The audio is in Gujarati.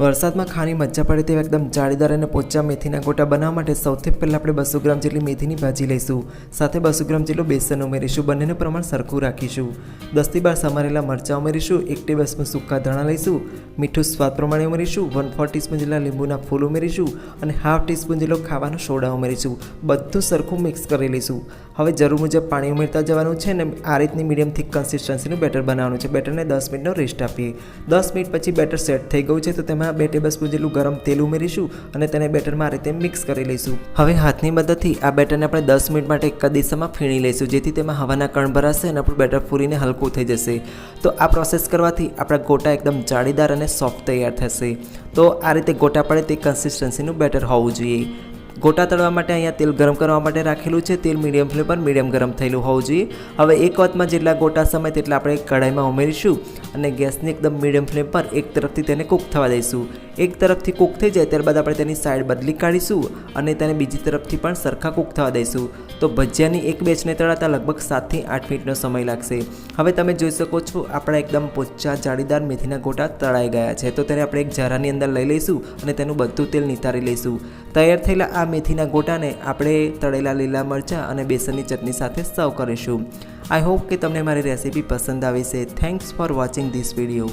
વરસાદમાં ખાણી મજા પડે તેવા એકદમ જાળીદાર અને પોચા મેથીના ગોટા બનાવવા માટે સૌથી પહેલાં આપણે બસો ગ્રામ જેટલી મેથીની ભાજી લઈશું. સાથે બસો ગ્રામ જેટલું બેસન ઉમેરીશું. બંનેનું પ્રમાણ સરખું રાખીશું. દસથી બાર સમારેલા મરચાં ઉમેરીશું. એક ટેબલ સૂકા ધાણા લઈશું. મીઠું સ્વાદ પ્રમાણે ઉમેરીશું. વન ફોર ટીસ્પૂન જેટલા લીંબુના ફૂલ ઉમેરીશું અને હાફ ટીસ્પૂન જેટલો ખાવાનો સોડા ઉમેરીશું. બધું સરખું મિક્સ કરી લઈશું. હવે જરૂર મુજબ પાણી ઉમેરતા જવાનું છે ને આ રીતની મીડિયમ થીક કન્સિસ્ટન્સીનું બેટર બનાવવાનું છે. બેટરને દસ મિનિટનો રેસ્ટ આપીએ. દસ મિનિટ પછી બેટર સેટ થઈ ગયું છે તો તેમાં બે ટેબલ સ્પૂન જેટલું ગરમ તેલ ઉમેરીશું અને તેને બેટરમાં આ રીતે મિક્સ કરી લઈશું. હવે હાથની મદદથી આ બેટરને આપણે દસ મિનિટ માટે એક દિશામાં ફીણી લઈશું, જેથી તેમાં હવાના કણ ભરાશે અને આપણું બેટર ફૂલીને હલકું થઈ જશે. તો આ પ્રોસેસ કરવાથી આપણા ગોટા એકદમ જાળીદાર અને સોફ્ટ તૈયાર થશે. તો આ રીતે ગોટા પડે તે કન્સિસ્ટન્સીનું બેટર હોવું જોઈએ. ગોટા તળવા માટે અહીંયા તેલ ગરમ કરવા માટે રાખેલું છે. તેલ મીડિયમ ફ્લેમ પર મીડિયમ ગરમ થયેલું હોવું જોઈએ. હવે એક વખતમાં જેટલા ગોટા સમય તેટલા આપણે કઢાઈમાં ઉમેરીશું અને ગેસની એકદમ મીડિયમ ફ્લેમ પર એક તરફથી તેને કૂક થવા દઈશું. એક તરફથી કૂક થઈ જાય ત્યારબાદ આપણે તેની સાઈડ બદલી કાઢીશું અને તેને બીજી તરફથી પણ સરખા કૂક થવા દઈશું. તો ભજીયાની એક બેચને તળાતા લગભગ સાતથી આઠ મિનિટનો સમય લાગશે. હવે તમે જોઈ શકો છો આપણા એકદમ પોચા જાળીદાર મેથીના ગોટા તળાઈ ગયા છે. તો તેને આપણે એક ઝારાની અંદર લઈ લઈશું અને તેનું બધું તેલ નિતારી લઈશું. તૈયાર થયેલા આ મેથીના ગોટાને આપણે તળેલા લીલા મરચાં અને બેસનની ચટણી સાથે સર્વ કરીશું. આઈ હોપ કે તમને મારી રેસીપી પસંદ આવી છે. Thanks for watching this video